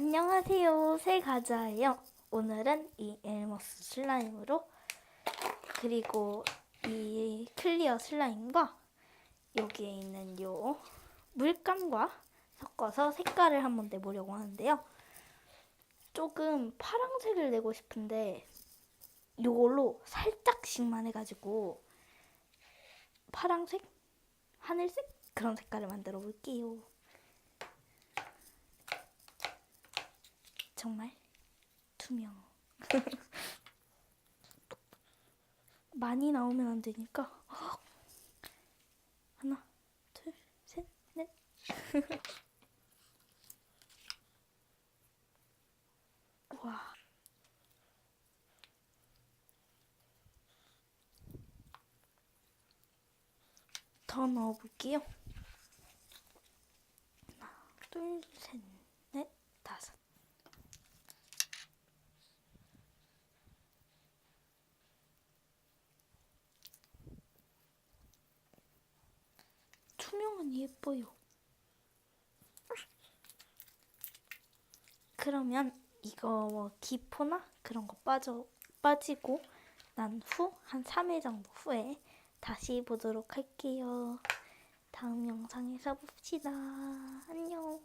안녕하세요. 새 가자예요. 오늘은 이 엘머스 슬라임으로 그리고 이 클리어 슬라임과 여기에 있는 요 물감과 섞어서 색깔을 한번 내보려고 하는데요. 조금 파랑색을 내고 싶은데 요걸로 살짝씩만 해가지고 파랑색? 하늘색? 그런 색깔을 만들어 볼게요. 정말 투명. 많이 나오면 안 되니까. 하나, 둘, 셋, 넷. 와. 더 넣어볼게요. 하나, 둘, 셋, 넷, 다섯. 투명은 예뻐요. 그러면 이거 뭐 기포나 그런 거 빠져 빠지고 난 후 한 3일 정도 후에 다시 보도록 할게요. 다음 영상에서 봅시다. 안녕.